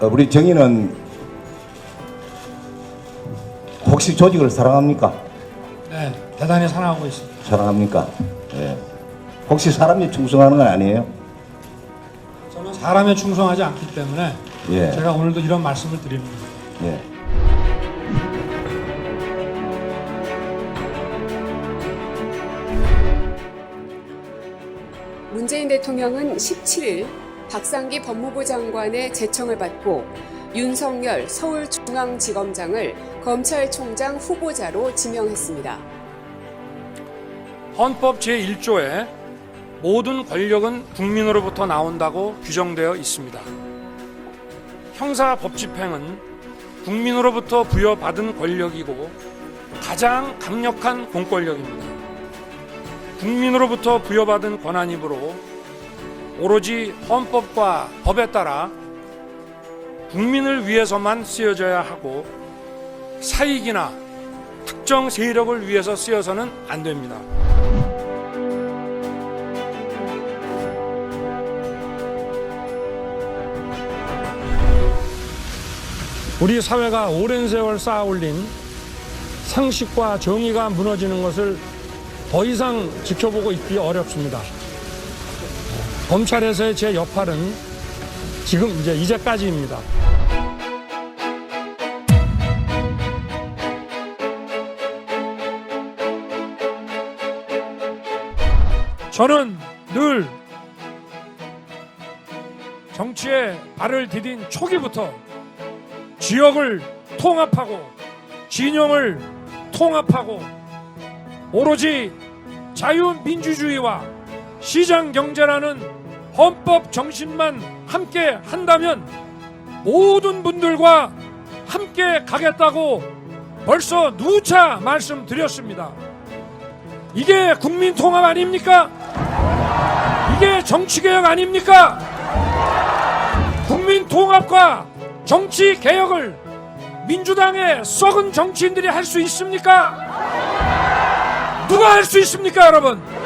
어, 우리 정의는 혹시 조직을 사랑합니까? 네, 대단히 사랑하고 있습니다. 사랑합니까? 예. 혹시 사람이 충성하는 건 아니에요? 저는 사람에 충성하지 않기 때문에 예. 제가 오늘도 이런 말씀을 드립니다. 예. 문재인 대통령은 17일 박상기 법무부 장관의 제청을 받고 윤석열 서울중앙지검장을 검찰총장 후보자로 지명했습니다. 헌법 제1조에 모든 권력은 국민으로부터 나온다고 규정되어 있습니다. 형사 법 집행은 국민으로부터 부여받은 권력이고 가장 강력한 공권력입니다. 국민으로부터 부여받은 권한이므로 오로지 헌법과 법에 따라 국민을 위해서만 쓰여져야 하고 사익이나 특정 세력을 위해서 쓰여서는 안 됩니다. 우리 사회가 오랜 세월 쌓아 올린 상식과 정의가 무너지는 것을 더 이상 지켜보고 있기 어렵습니다. 검찰에서의 제 역할은 지금 이제 이제까지입니다. 저는 늘 정치에 발을 디딘 초기부터 지역을 통합하고 진영을 통합하고 오로지 자유민주주의와 시장 경제라는 헌법 정신만 함께 한다면 모든 분들과 함께 가겠다고 벌써 누차 말씀드렸습니다. 이게 국민 통합 아닙니까? 이게 정치 개혁 아닙니까? 국민 통합과 정치 개혁을 민주당의 썩은 정치인들이 할 수 있습니까? 누가 할 수 있습니까, 여러분?